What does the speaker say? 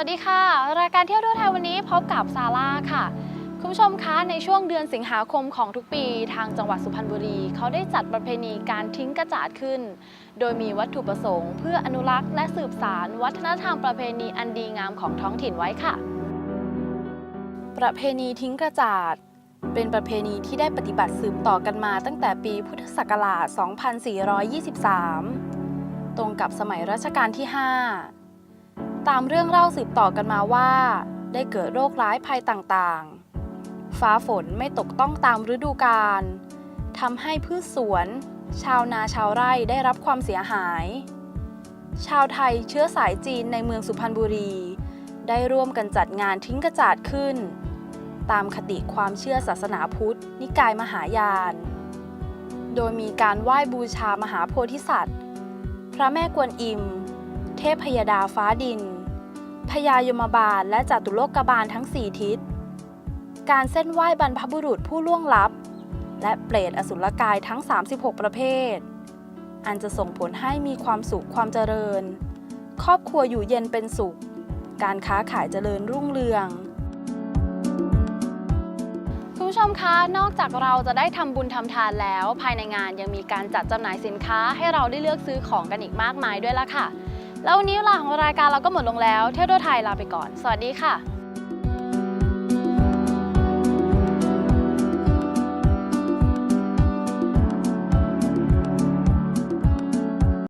วัสดีค่ะ รายการเที่ยวทั่วไทยวันนี้พบกับซาร่าค่ะ คุณผู้ชมคะในช่วงเดือนสิงหาคมของทุกปี ทางจังหวัดสุพรรณบุรี เขาได้จัดประเพณีการทิ้งกระจาดขึ้น โดยมีวัตถุประสงค์ เพื่ออนุรักษ์และสืบสารวัฒนธรรมประเพณีอันดีงามของท้องถิ่นไว้ค่ะ ประเพณีทิ้งกระจาดเป็นประเพณีที่ได้ปฏิบัติสืบต่อกันมาตั้งแต่ปีพุทธศักราช 2423 ตรงกับสมัยรัชกาลที่ 5 ตามเรื่องเล่าสืบต่อกันมาว่า ได้เกิดโรคร้ายภัยต่างๆ ฟ้าฝนไม่ตกต้องตามฤดูกาลทำให้พืชสวน ชาวนาชาวไร่ได้รับความเสียหาย ชาวไทยเชื้อสายจีนในเมืองสุพรรณบุรี ได้ร่วมกันจัดงานทิ้งกระจาดขึ้น ตามคติความเชื่อศาสนาพุทธ นิกายมหายาน โดยมีการไหว้บูชามหาโพธิสัตว์ พระแม่กวนอิม เทพพยดาฟ้าดิน พญายมบาลและจตุโลกบาลทั้งสี่ทิศ การเส้นไหว้บรรพบุรุษผู้ล่วงลับ และเปรตอสุรกายทั้ง 36 ประเภท อันจะส่งผลให้มีความสุขความเจริญ ครอบครัวอยู่เย็นเป็นสุข การค้าขายเจริญรุ่งเรืองคุณผู้ชมคะ นอกจากเราจะได้ทำบุญทำทานแล้ว ภายในงานยังมีการจัดจำหน่ายสินค้าให้เราได้เลือกซื้อของกันอีกมากมายด้วยล่ะค่ะ แล้ววันนี้เวลาของรายการเราก็หมดลงแล้ว เที่ยวทั่วไทยลาไปก่อน สวัสดีค่ะ